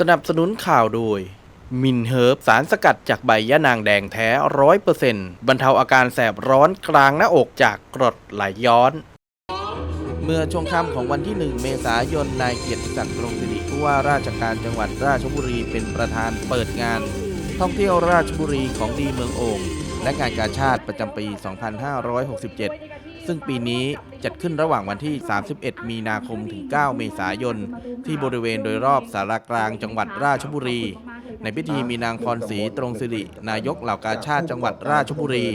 สนับสนุนข่าวโดย มินเฮิร์บสารสกัดจากใบยะนางแดงแท้ร้อยเปอร์เซ็นต์บรรเทาอาการแสบร้อนกลางหน้าอกจากกรดไหลย้อน เมื่อช่วงค่ำของวันที่ 1 เมษายน นายเกียรติศักดิ์กรงศิริผู้ว่าราชการจังหวัดราชบุรีเป็นประธานเปิดงาน ท่องเที่ยวราชบุรีของดีเมืองโอ่งและงานกาชาติประจำปี 2567 ซึ่งปีนี้จัดขึ้นระหว่างวันที่ 31 มีนาคมถึง 9 เมษายน ที่บริเวณโดยรอบสารากลางจังหวัดราชบุรี ในพิธีมีนางพรศรีตรงสิริ นายกเหล่ากาชาติจังหวัดราชบุรี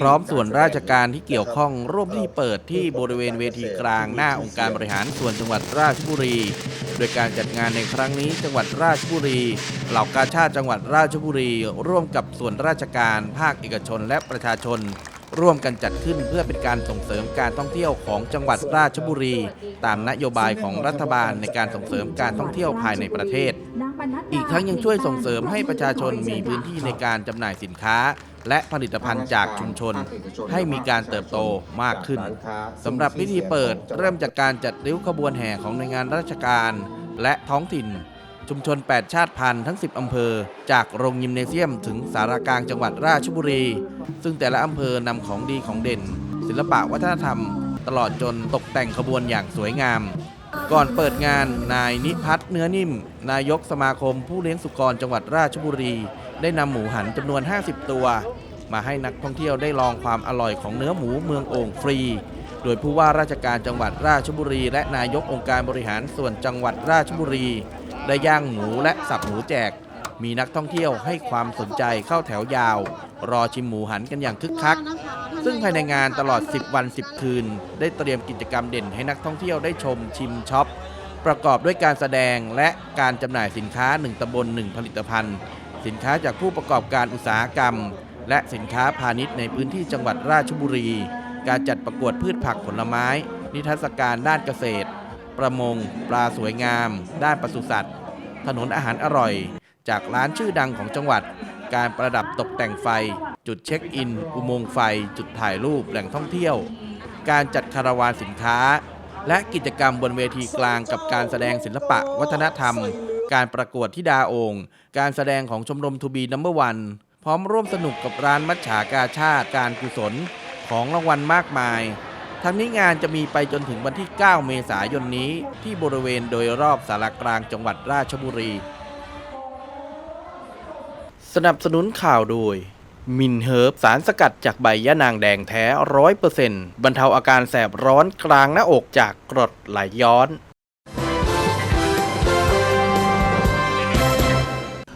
พร้อมส่วนราชการที่เกี่ยวข้องร่วมพิธีเปิดที่บริเวณเวทีกลางหน้าองค์การบริหารส่วนจังหวัดราชบุรี โดยการจัดงานในครั้งนี้จังหวัดราชบุรี เหล่ากาชาติจังหวัดราชบุรี ร่วมกับส่วนราชการภาคเอกชนและประชาชน ร่วมกันจัดขึ้นเพื่อเป็นการส่งเสริมการท่องเที่ยวของจังหวัดราชบุรี ตามนโยบายของรัฐบาลในการส่งเสริมการท่องเที่ยวภายในประเทศ อีกทั้งยังช่วยส่งเสริมให้ประชาชนมีพื้นที่ในการจำหน่ายสินค้า และผลิตภัณฑ์จากชุมชน ให้มีการเติบโตมากขึ้นสำหรับพิธีเปิดเริ่มจากการจัดริ้วขบวนแห่ของหน่วยงานราชการ และท้องถิ่น ชุมชน 8 ชาติพันธุ์ทั้ง 10 อำเภอ จากโรงยิมเนเซียมถึงสารากลางจังหวัดราชบุรี ซึ่งแต่ละอำเภอนำของดีของเด่น ศิลปะวัฒนธรรม ตลอดจนตกแต่งขบวนอย่างสวยงาม ก่อนเปิดงานนายนิพัฒน์เนื้อนิ่ม นายกสมาคมผู้เลี้ยงสุกรจังหวัดราชบุรี ได้นำหมูหันจำนวน 50 ตัว มาให้นักท่องเที่ยวได้ลองความอร่อยของเนื้อหมูเมืองโอ่งฟรีโดยผู้ว่าราชการจังหวัดราชบุรี และนายกองค์การบริหารส่วนจังหวัดราชบุรี ได้ย่างหมูและสับหมูแจก มีนักท่องเที่ยวให้ความสนใจเข้าแถวยาว รอชิมหมูหันกันอย่างคึกคัก ซึ่งภายในงานตลอด 10 วัน 10 คืน ได้เตรียมกิจกรรมเด่นให้นักท่องเที่ยวได้ชมชิมช็อป ประกอบด้วยการแสดงและการจำหน่ายสินค้า 1ตำบล1ผลิตภัณฑ์ สินค้าจากผู้ประกอบการอุตสาหกรรม และสินค้าพาณิชย์ในพื้นที่จังหวัดราชบุรี การจัดประกวดพืชผักผลไม้ นิทรรศการด้านเกษตรประมง ปลาสวยงาม ด้านปศุสัตว์ ถนนอาหารอร่อย จากร้านชื่อดังของจังหวัด การประดับตกแต่งไฟ จุดเช็คอิน อุโมงค์ไฟ จุดถ่ายรูปแหล่งท่องเที่ยว การจัดคาราวานสินค้า และกิจกรรมบนเวทีกลางกับการแสดงศิลปะวัฒนธรรม การประกวดที่ดาองค์ การแสดงของชมรมทูบีนัมเบอร์วันพร้อมร่วมสนุกกับร้านมัจฉากาชาติการกุศลของรางวัลมากมาย ทั้งนี้งานจะมีไปจนถึงวันที่ 9 เมษายนนี้ที่บริเวณโดยรอบสารกลางจังหวัดราชบุรี สนับสนุนข่าวโดย มินเฮิร์บสารสกัดจากใบยะนางแดงแท้ร้อยเปอร์เซ็นต์บรรเทาอาการแสบร้อนกลางหน้าอกจากกรดไหลย้อน